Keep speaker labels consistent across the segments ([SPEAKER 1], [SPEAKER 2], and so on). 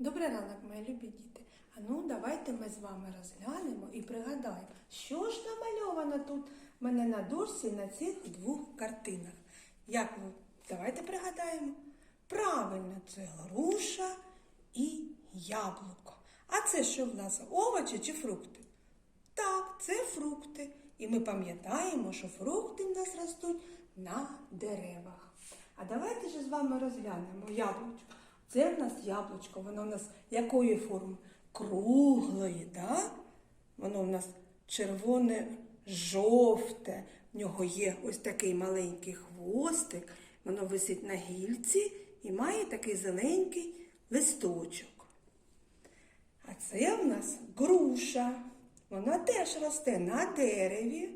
[SPEAKER 1] Добрий ранок, мої любі діти. А ну, давайте ми з вами розглянемо і пригадаємо, що ж намальовано тут в мене на дошці на цих двох картинах. Як ви? Давайте пригадаємо. Правильно, це груша і яблуко. А це що в нас? Овочі чи фрукти? Так, це фрукти. І ми пам'ятаємо, що фрукти в нас ростуть на деревах. А давайте ж з вами розглянемо яблучко. Це в нас яблучко, воно в нас якої форми? Круглої, да? Воно в нас червоне, жовте. В нього є ось такий маленький хвостик, воно висить на гільці і має такий зеленький листочок. А це в нас груша. Вона теж росте на дереві.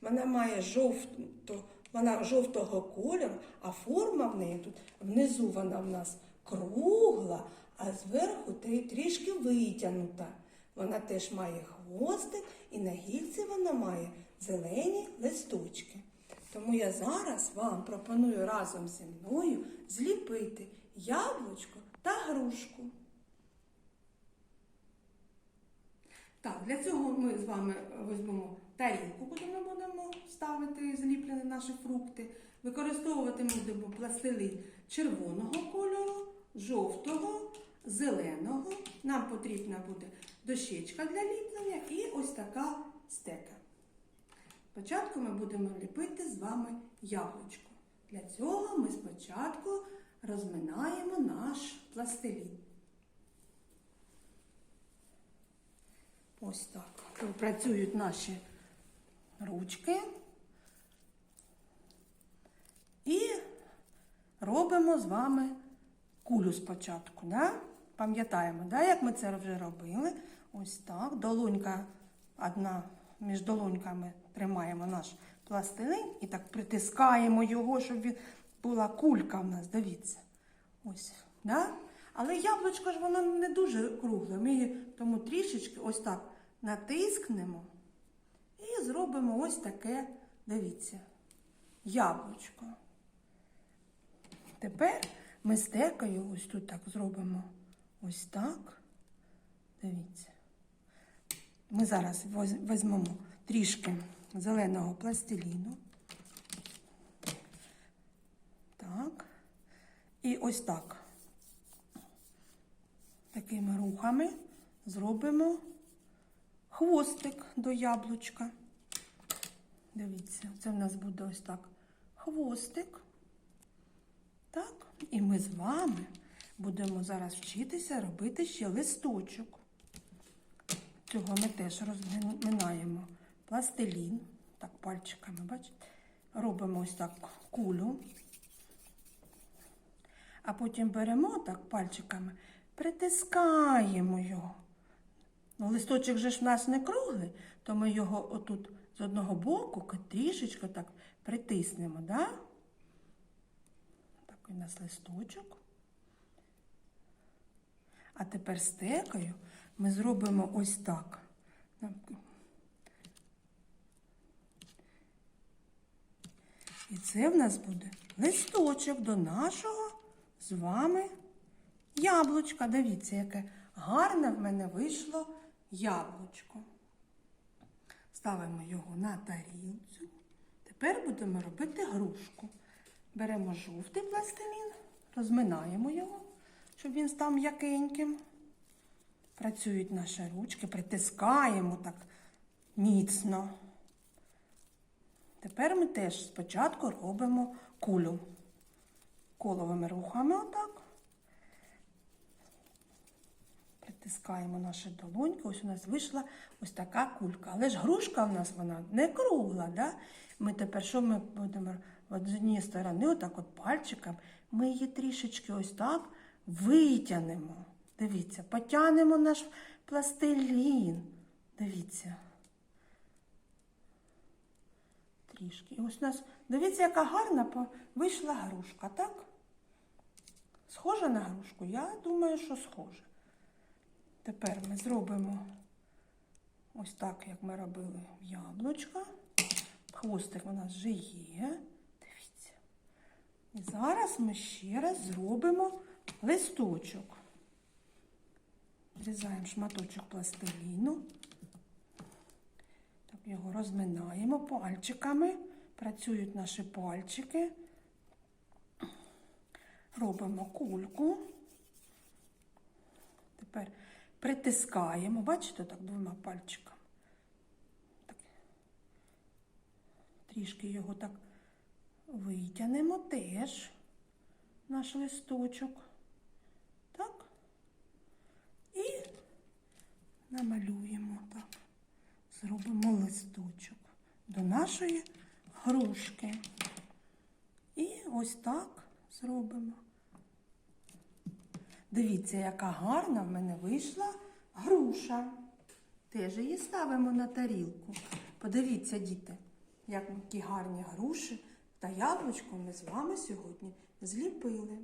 [SPEAKER 1] Вона має жовто, вона жовтого кольору, а форма в неї тут внизу вона в нас кругла, а зверху трішки витягнута. Вона теж має хвостик і на гільці вона має зелені листочки. Тому я зараз вам пропоную разом зі мною зліпити яблучко та грушку. Так, для цього ми з вами візьмемо тарілку, куди ми будемо ставити зліплені наші фрукти. Використовувати будемо пластилин червоного кольору, жовтого, зеленого. Нам потрібна буде дощечка для ліплення і ось така стека. Спочатку ми будемо ліпити з вами яблучко. Для цього ми спочатку розминаємо наш пластилін. Ось так. Працюють наші ручки. І робимо з вами кулю спочатку. Да? Пам'ятаємо, да, як ми це вже робили. Ось так. Долонька одна між долоньками тримаємо наш пластилин і так притискаємо його, щоб він була кулька в нас, дивіться. Ось, да? Але яблучко ж воно не дуже кругле. Ми її тому трішечки ось так натискнемо і зробимо ось таке, дивіться, яблучко. Тепер ми стекою ось тут так зробимо ось так. Дивіться. Ми зараз візьмемо трішки зеленого пластиліну. Так. І ось так. Такими рухами зробимо хвостик до яблучка. Дивіться, це в нас буде ось так хвостик. Так, і ми з вами будемо зараз вчитися робити ще листочок. Цього ми теж розминаємо пластилін, так пальчиками, бачите? Робимо ось так кулю. А потім беремо так пальчиками, притискаємо його. Ну, листочок же ж в нас не круглий, то ми його отут з одного боку трішечки так притиснемо, да? У нас листочок. А тепер стекою ми зробимо ось так. І це в нас буде листочок до нашого з вами яблучка. Дивіться, яке гарне в мене вийшло яблучко. Ставимо його на тарілцю. Тепер будемо робити грушку. Беремо жовтий пластилін, розминаємо його, щоб він став м'якеньким. Працюють наші ручки, притискаємо так міцно. Тепер ми теж спочатку робимо кулю. Коловими рухами отак. Притискаємо наші долоньки. Ось у нас вийшла ось така кулька. Але ж грушка в нас вона не кругла. Да? Ми тепер що ми будемо от з однієї сторони, отак от пальчиком, ми її трішечки ось так витягнемо. Дивіться, потягнемо наш пластилін. Дивіться. Трішки. І ось у нас, дивіться, яка гарна вийшла грушка, так? Схожа на грушку? Я думаю, що схожа. Тепер ми зробимо ось так, як ми робили яблучко. Хвостик у нас вже є. І зараз ми ще раз зробимо листочок. Відрізаємо шматочок пластиліну. Так, його розминаємо пальчиками. Працюють наші пальчики. Робимо кульку. Тепер притискаємо, бачите, так двома пальчиками. Так. Трішки його так витягнемо теж наш листочок. Так. І намалюємо так. Зробимо листочок до нашої грушки. І ось так зробимо. Дивіться, яка гарна в мене вийшла груша. Теж її ставимо на тарілку. Подивіться, діти, які гарні груші та яблучко ми з вами сьогодні зліпили.